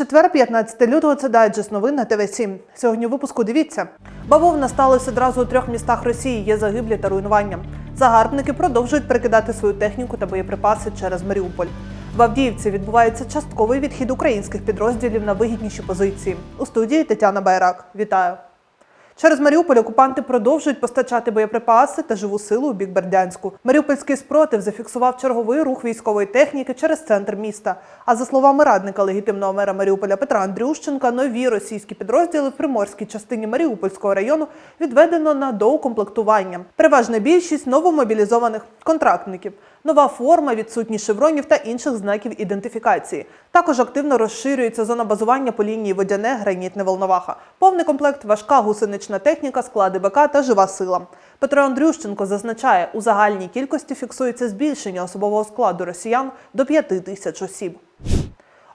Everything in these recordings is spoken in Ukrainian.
Четвер, 15 лютого, це дайджест новин на ТВ 7 Сьогодні випуску дивіться. Бавовна сталося одразу у трьох містах Росії. Є загиблі та руйнування. Загарбники продовжують перекидати свою техніку та боєприпаси через Маріуполь. В Авдіївці відбувається частковий відхід українських підрозділів на вигідніші позиції. У студії Тетяна Байрак. Вітаю. Через Маріуполь окупанти продовжують постачати боєприпаси та живу силу у бік Бердянську. Маріупольський спротив зафіксував черговий рух військової техніки через центр міста. А за словами радника легітимного мера Маріуполя Петра Андрющенка, нові російські підрозділи в приморській частині Маріупольського району відведено на доукомплектування. Переважна більшість новомобілізованих контрактників. Нова форма, відсутність шевронів та інших знаків ідентифікації. Також активно розширюється зона базування по лінії водяне, гранітне Волноваха. Повний комплект, важка гусенична техніка, склади БК та жива сила. Петро Андрющенко зазначає, у загальній кількості фіксується збільшення особового складу росіян до 5 тисяч осіб.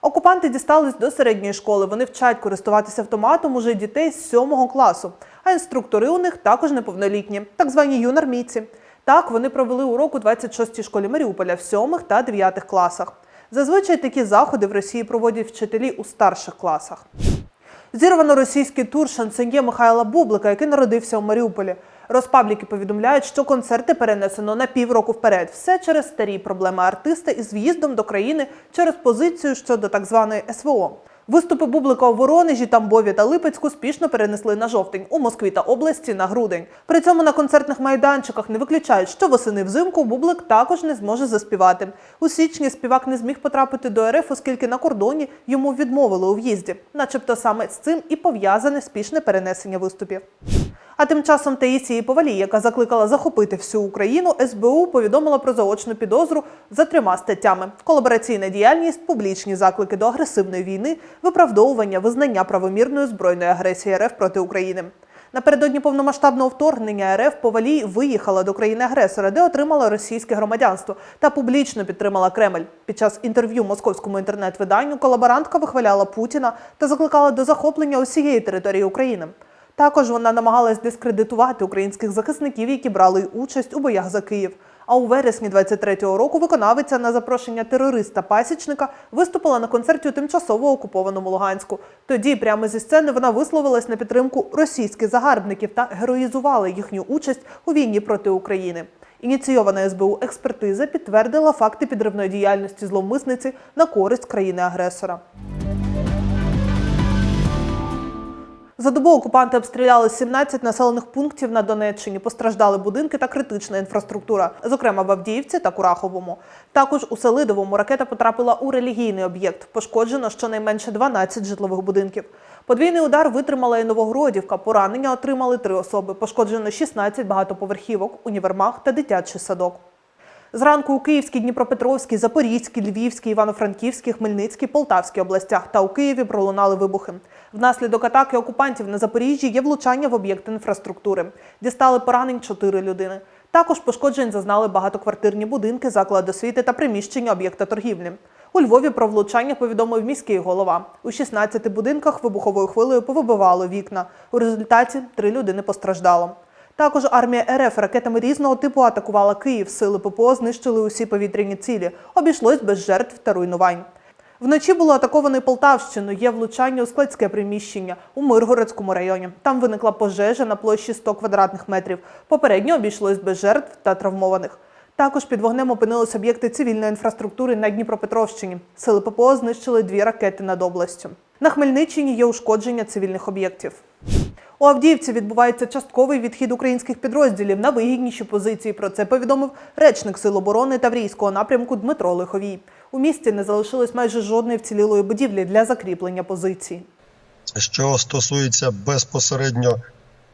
Окупанти дістались до середньої школи. Вони вчать користуватися автоматом уже дітей з 7 класу. А інструктори у них також неповнолітні, так звані юнармійці. Так, вони провели урок у 26-й школі Маріуполя в 7 та 9 класах. Зазвичай такі заходи в Росії проводять вчителі у старших класах. Зірвано російський тур шансоньє Михайла Бублика, який народився у Маріуполі. Розпабліки повідомляють, що концерти перенесено на півроку вперед. Все через старі проблеми артиста із в'їздом до країни через позицію щодо так званої СВО. Виступи Бублика у Воронежі, Тамбові та Липецьку спішно перенесли на жовтень, у Москві та області на грудень. При цьому на концертних майданчиках не виключають, що восени взимку Бублик також не зможе заспівати. У січні співак не зміг потрапити до РФ, оскільки на кордоні йому відмовили у в'їзді. Начебто саме з цим і пов'язане спішне перенесення виступів. А тим часом Таїсії Повалій, яка закликала захопити всю Україну, СБУ повідомила про заочну підозру за трьома статтями: колабораційна діяльність, публічні заклики до агресивної війни, виправдовування визнання правомірної збройної агресії РФ проти України. Напередодні повномасштабного вторгнення РФ Повалій виїхала до країни-агресора, де отримала російське громадянство та публічно підтримала Кремль. Під час інтерв'ю московському інтернет-виданню колаборантка вихваляла Путіна та закликала до захоплення усієї території України. Також вона намагалась дискредитувати українських захисників, які брали участь у боях за Київ. А у вересні 23-го року виконавиця на запрошення терориста пасічника виступила на концерті у тимчасово окупованому Луганську. Тоді прямо зі сцени вона висловилась на підтримку російських загарбників та героїзувала їхню участь у війні проти України. Ініційована СБУ експертиза підтвердила факти підривної діяльності зловмисниці на користь країни-агресора. За добу окупанти обстріляли 17 населених пунктів на Донеччині. Постраждали будинки та критична інфраструктура, зокрема в Авдіївці та Кураховому. Також у Селидовому ракета потрапила у релігійний об'єкт. Пошкоджено щонайменше 12 житлових будинків. Подвійний удар витримала і Новогродівка. Поранення отримали три особи. Пошкоджено 16 багатоповерхівок, універмаг та дитячий садок. Зранку у Київській, Дніпропетровській, Запорізькій, Львівській, Івано-Франківській, Хмельницькій, Полтавській областях та у Києві пролунали вибухи. Внаслідок атаки окупантів на Запоріжжі є влучання в об'єкти інфраструктури. Дістали поранень чотири людини. Також пошкоджень зазнали багатоквартирні будинки, заклади освіти та приміщення об'єкта торгівлі. У Львові про влучання повідомив міський голова. У 16 будинках вибуховою хвилею повибивало вікна. У результаті три людини постраждало. Також армія РФ ракетами різного типу атакувала Київ. Сили ППО знищили усі повітряні цілі. Обійшлось без жертв та руйнувань. Вночі було атаковано Полтавщину. Є влучання у складське приміщення у Миргородському районі. Там виникла пожежа на площі 100 квадратних метрів. Попередньо обійшлось без жертв та травмованих. Також під вогнем опинились об'єкти цивільної інфраструктури на Дніпропетровщині. Сили ППО знищили дві ракети над областю. На Хмельниччині є ушкодження цивільних об'єктів. У Авдіївці відбувається частковий відхід українських підрозділів на вигідніші позиції. Про це повідомив речник Сил оборони Таврійського напрямку Дмитро Лиховій. У місті не залишилось майже жодної вцілілої будівлі для закріплення позицій. Що стосується безпосередньо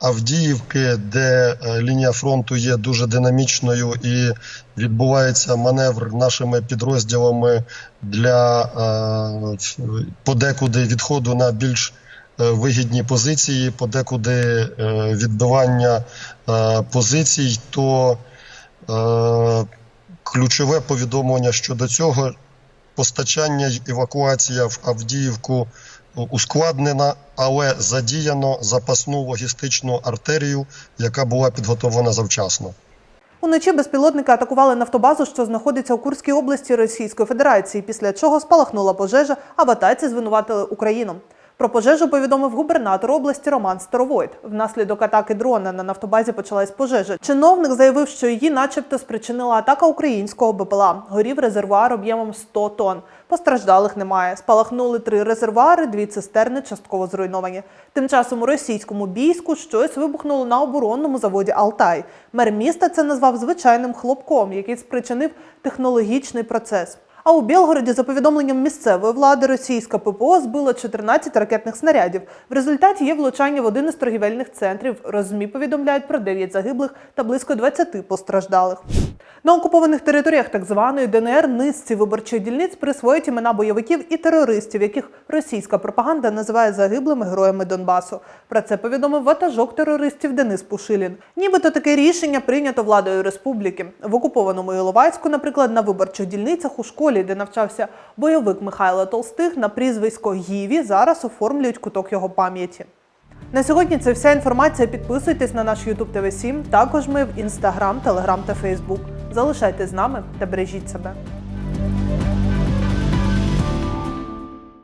Авдіївки, де е, лінія фронту є дуже динамічною і відбувається маневр нашими підрозділами для е, подекуди відходу на більш вигідні позиції, подекуди е, відбивання е, позицій, то е, ключове повідомлення щодо цього постачання й евакуація в Авдіївку ускладнена, але задіяно запасну логістичну артерію, яка була підготовлена завчасно. Уночі безпілотники атакували нафтобазу, що знаходиться у Курській області Російської Федерації, після чого спалахнула пожежа, а в звинуватили Україну. Про пожежу повідомив губернатор області Роман Старовойт. Внаслідок атаки дрона на нафтобазі почалась пожежа. Чиновник заявив, що її, начебто, спричинила атака українського БПЛА. Горів резервуар об'ємом 100 тонн. Постраждалих немає. Спалахнули три резервуари, дві цистерни частково зруйновані. Тим часом у російському бійську щось вибухнуло на оборонному заводі Алтай. Мер міста це назвав звичайним хлопком, який спричинив технологічний процес. А у Білгороді, за повідомленням місцевої влади, російська ППО збила 14 ракетних снарядів. В результаті є влучання в один із торгівельних центрів. Розмі повідомляють про 9 загиблих та близько 20 постраждалих. На окупованих територіях так званої ДНР низці виборчих дільниць присвоїть імена бойовиків і терористів, яких російська пропаганда називає загиблими героями Донбасу. Про це повідомив ватажок терористів Денис Пушилін. Нібито таке рішення прийнято владою республіки. В окупованому Іловайську, наприклад, на виборчих дільницях у школі, де навчався бойовик Михайло Толстих, на прізвисько Гіві зараз оформлюють куток його пам'яті. На сьогодні це вся інформація. Підписуйтесь на наш YouTube TV 7 Також ми в Instagram, Telegram та Facebook. Залишайтесь з нами та бережіть себе.